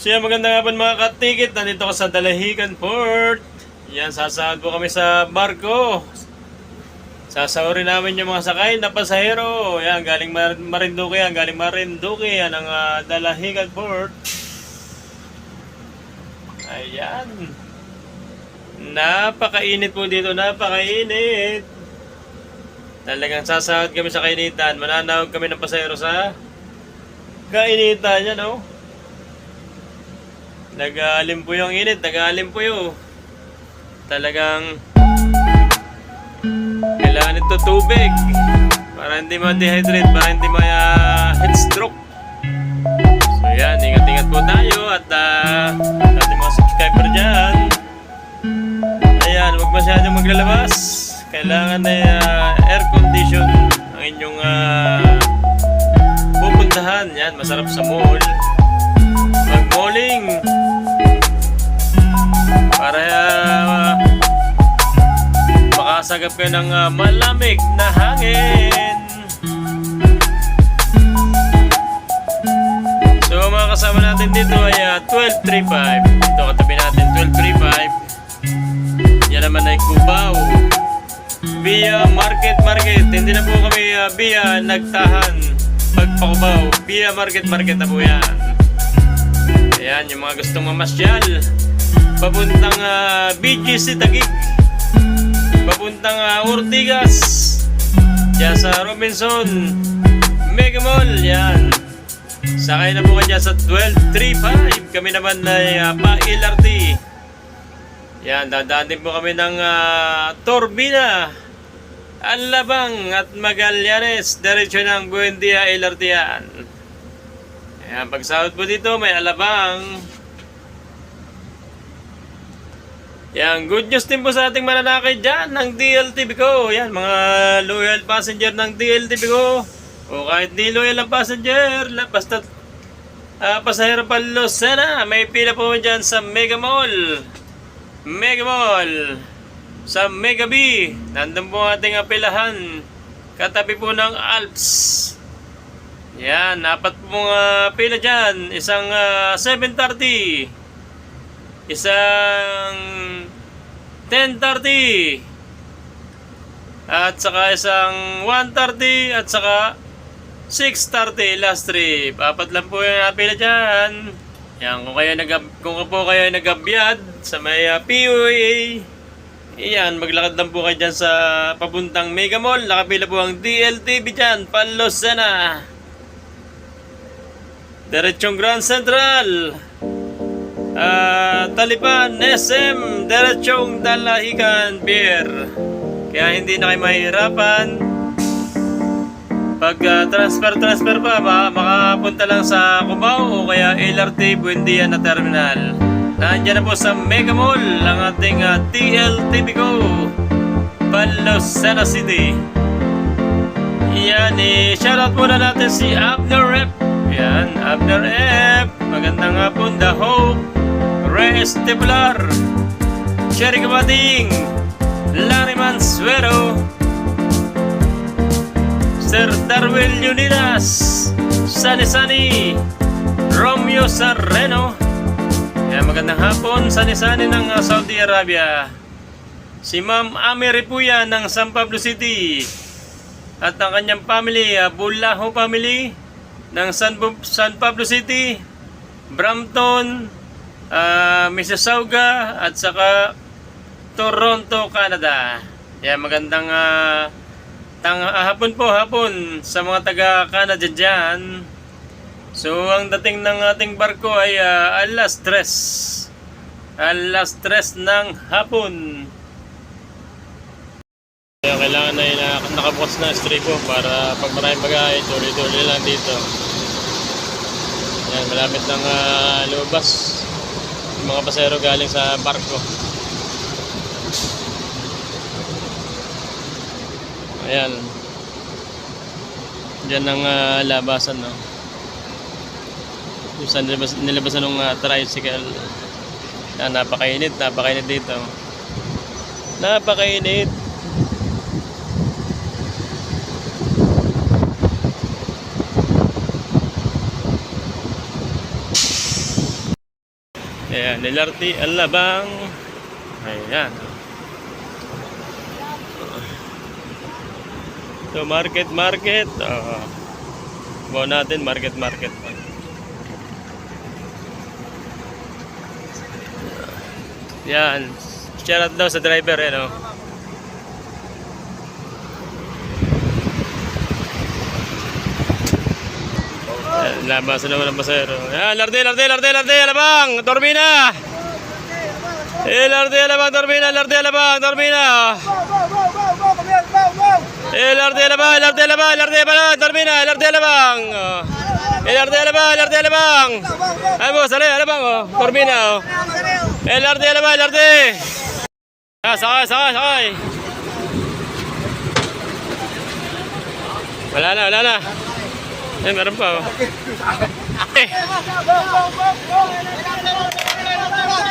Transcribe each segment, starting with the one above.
So yan, magandang hapon mga katikit. Nandito ko sa Dalahican Port. Yan, sasahod po kami sa barko. Sasahurin namin yung mga sakay na pasahero. Yan, galing Mar- Marinduque yan. Galing Marinduque yan ang ah, Dalahican Port. Ayan. Napakainit po dito, napakainit. Talagang sasahod kami sa kainitan. Mananawag kami ng pasahero sa kainitan yan, oh. Po yung init, nag-aalim po yung talagang kailangan ito tubig para hindi ma-dehydrate, para hindi ma-heat stroke. So yan, ingat-ingat po tayo at uh, ating mga subscriber dyan. Ayan, huwag masyadong maglalabas. Kailangan na uh, air condition ang inyong uh, pupuntahan. Yan, masarap sa mall. Mag-malling. Para uh, makasagap kayo ng uh, malamig na hangin. So mga kasama natin dito ay uh, 1235. Ito katabi natin 1235. Yan naman ay Cubao. Via Market Market. Hindi na po kami uh, via nagtahan. Pagpakubaw. Via Market Market na po yan. Ayan, yung mga gustong mamasyal. Papuntang uh, BGC Taguig. Papuntang uh, Ortigas. Diyan sa Robinson. Mega Mall. Yan. Sakay na po kayo dyan sa 1235. Kami naman ay uh, pa-LRT. Yan, dadaan din po kami ng uh, Torbina. Alabang at Magallanes. Diretso ng Buendia LRT yan. Ayan, pag sahod po dito, may alabang. Yan, good news din po sa ating mananakay dyan ng DLTV ko. Yan, mga loyal passenger ng DLTV ko. O kahit di loyal ang passenger, basta uh, pasahero pa Lucena, may pila po dyan sa Mega Mall. Mega Mall. Sa Mega B, nandun po ating apilahan. Katabi po ng Alps. Yan, apat po mga pila dyan. Isang ah, 730. Isang 1030. At saka isang 130 at saka 630 last trip. Apat lang po yung napila dyan. Yan, kung kayo nag kung po kayo nagabiyad sa may uh, PUA, Iyan, maglakad lang po kayo dyan sa papuntang Mega Mall. Nakapila po ang DLTV dyan, Palosena. Diretsong Grand Central. Ah, Talipan, SM, Diretsong Dalahican, Pier. Kaya hindi na kayo mahirapan. Pag ah, transfer-transfer pa, baka makapunta lang sa Cubao o kaya LRT Buendia na terminal. Nandiyan na po sa Mega Mall ang ating uh, TLTV Go. Palosena City. Yan, eh, shoutout muna natin si Abner Rep. Yan, Abner F. Magandang hapon, The Hope. Reyes Teblar. Cherry Kabating. Larry Mansuero. Sir Darwin Unidas. Sani Sani. Romeo Sarreno. Yan, magandang hapon, sani-sani ng uh, Saudi Arabia. Si Ma'am Ami Ripuya ng San Pablo City. At ang kanyang family, uh, Bulaho family ng San, San Pablo City, Brampton, uh, Mississauga, at saka Toronto, Canada. Yan, magandang uh, tang ah, hapon po, hapon sa mga taga-Canada dyan. So, ang dating ng ating barko ay uh, alas tres. Alas tres ng hapon. Kaya kailangan na uh, nakabukas na stripo para pag maraming bagay, tuloy-tuloy lang dito. Yan, malapit ng uh, lumabas. Mga pasero galing sa barko. Ayan. Diyan ang uh, labasan, no? Yung sa nilabas, nilabasan ng uh, tricycle. Yan, napakainit, napakainit dito. Napakainit. Ayan, LRT Alabang. Ayan. So, market, market. Uh, natin, market, market. Yan. Shout out daw sa driver, eh, no? Ayan, Labas na naman ang pasero. Yan, Larde, Larde, Larde, Larde, Alabang! Turbina! Eh, Larde, Alabang, Turbina, Larde, Alabang, Turbina! Eh, Larde, Alabang, Larde, Alabang, Larde, Alabang, Turbina, Larde, Alabang! Oh. Eh, Larde, Alabang, Larde, Alabang! Ay, boss, sali, Alabang, oh. Turbina, oh. Eh, Larde, Alabang, Larde! Ah, sakay, sakay, sakay! Wala na, wala na. Eh, meron pa, oh. Eh.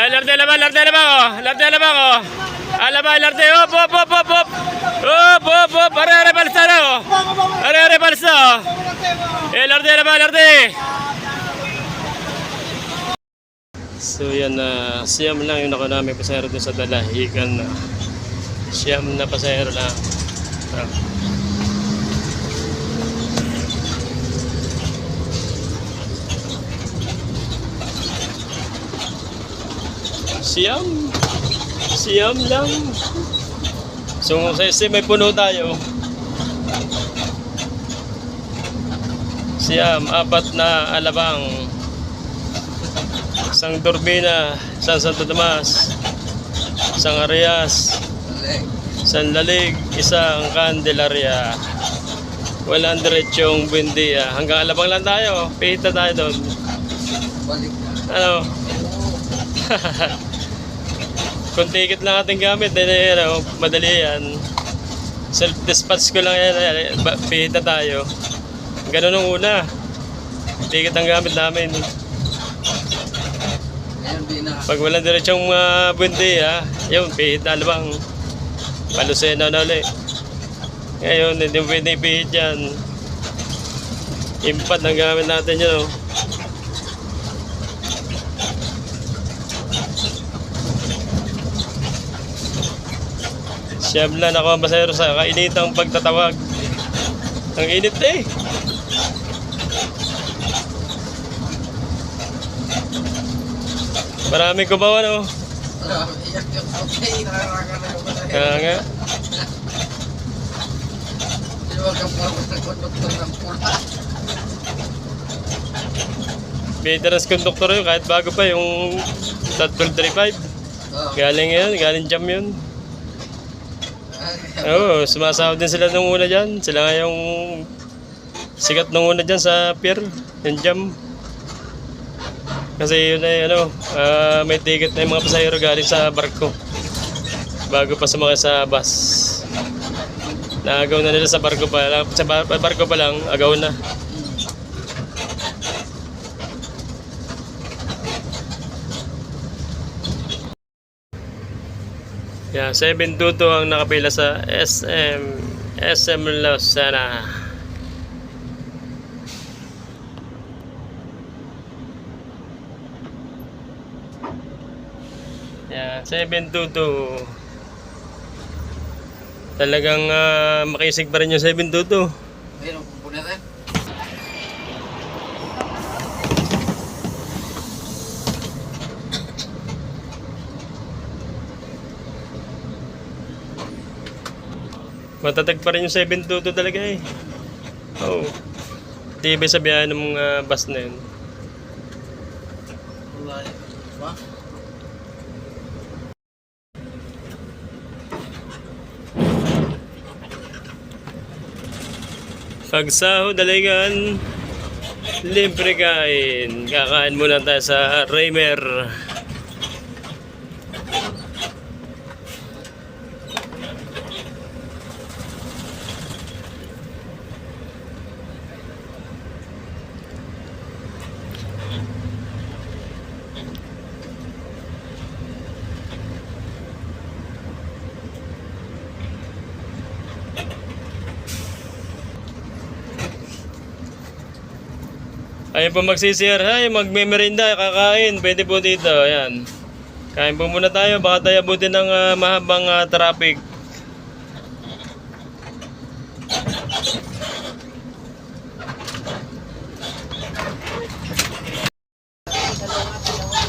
Ay, Larde, Alabang, Larde, Alabang, oh. Larde, Alabang, oh. Alabang, Larde, hop, hop, hop, hop, hop. Hop, hop, hop. Are, are, balsa na, oh. Are, are, balsa, oh. Eh, Larde, Alabang, Larde. So yan na siyam lang yung nakuha namin pasahero doon sa dalahigan na siyam na pasahero na ah. Siyam siyam lang so sa isa may puno tayo siyam apat na alabang isang turbina, isang Santo Tomas, isang Arias, isang Lalig, isang Candelaria. Walang diretsong Buendia. Hanggang Alabang lang tayo. Pihita tayo doon. Ano? Kung ticket lang ating gamit, eh, ano, madali yan. Self-dispatch ko lang yan. eh, ba- Pihita tayo. Ganun nung una. Ticket ang gamit namin. Pag walang diretsong uh, bundi ha, yun, pihit na bang palusena na ulit. Ngayon, hindi pwede pihit yan. Impad ang gamit natin yun. Oh. Siyam lang ako ang basero sa kainitang pagtatawag. Ang init eh. Maraming kubawan oh. Kaya nga. Veterans conductor yun, kahit bago pa yung 1235. Galing yun, galing jam yun. Oo, sumasahod din sila nung una dyan. Sila nga yung sikat nung una dyan sa pier, yung jam. Kasi yun ay ano, ah, may ticket na yung mga pasahero galing sa barko. Bago pa sumakay sa bus. Naagaw na nila sa barko pa lang. Sa bar- barko pa lang, agaw na. Yeah, 722 ang nakapila sa SM SM Lucena. Yeah, 722. Talagang ah, makisig pa rin yung 722. Ayun, pupunta tayo. Matatag pa rin yung 722 talaga eh. Oo. Oh. Tibay sa biyahe ng mga bus na yun. Pagsahod, daligan. Libre kain. Kakain muna tayo sa Raymer. Ayun po magsisir. Ay, magmemerenda, kakain. Pwede po dito. Ayan. Kain po muna tayo. Baka tayo abutin ng ah, mahabang ah, traffic.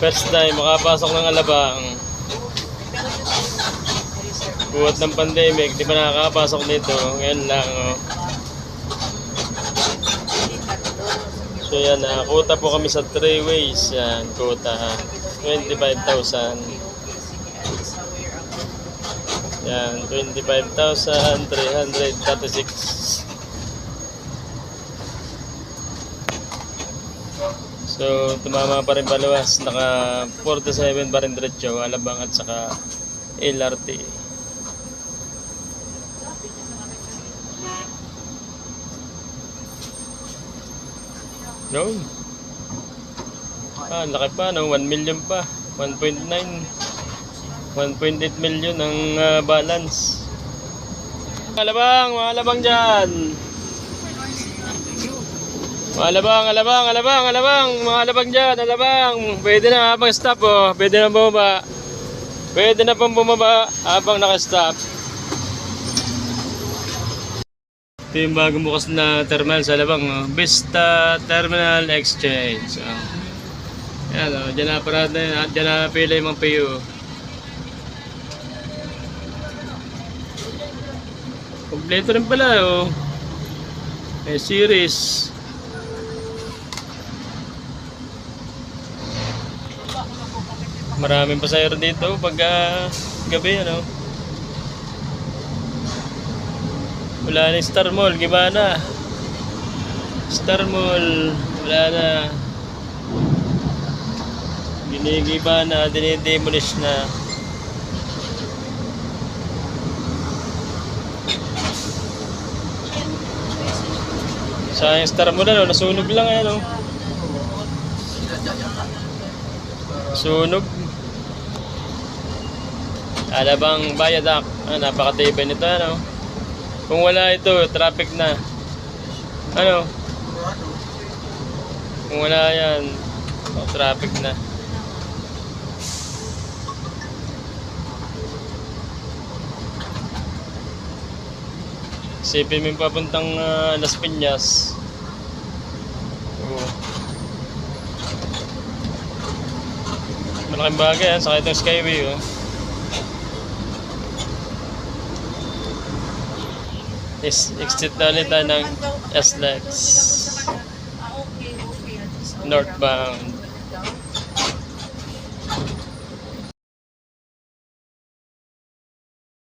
First time makapasok ng alabang. Buhat ng pandemic, di pa nakakapasok dito. Ngayon lang, oh. So yan, ah, kuta po kami sa 3 ways. Yan, kuta. 25,000. Yan, 25,336. So, tumama pa rin paluwas. Naka 47 pa rin diretso, alabang at saka LRT. Yun. Ah, laki pa, no? 1 million pa. 1.9. 1.8 million ang ah, balance. Alabang, mga alabang dyan. Mga alabang, alabang, alabang, alabang, mga alabang dyan, alabang. Pwede na habang stop, oh. Pwede na bumaba. Pwede na pong bumaba habang nakastop. Ito yung bagong bukas na terminal sa Alabang, oh. Vista Terminal Exchange. Oh. Yan, oh. Diyan na parada, yan. diyan na pila yung mga PU. Kompleto rin pala, oh. May series. Maraming pasahero dito pag ah, gabi, ano. Wala na Star Mall, giba. Star Mall, wala na. Ginigiba na, dinidemolish na. Sayang Star Mall, ano, nasunog lang, ano. Sunog. Alabang Bayadak. Ah, napakatibay nito, ano. Kung wala ito, traffic na. Ano? Kung wala yan, oh, traffic na. Isipin mo papuntang ah, Las Piñas. Oo. Malaking bagay yan, saka itong Skyway, oh. Is exit na ulit tayo ng SLEX Ah, northbound.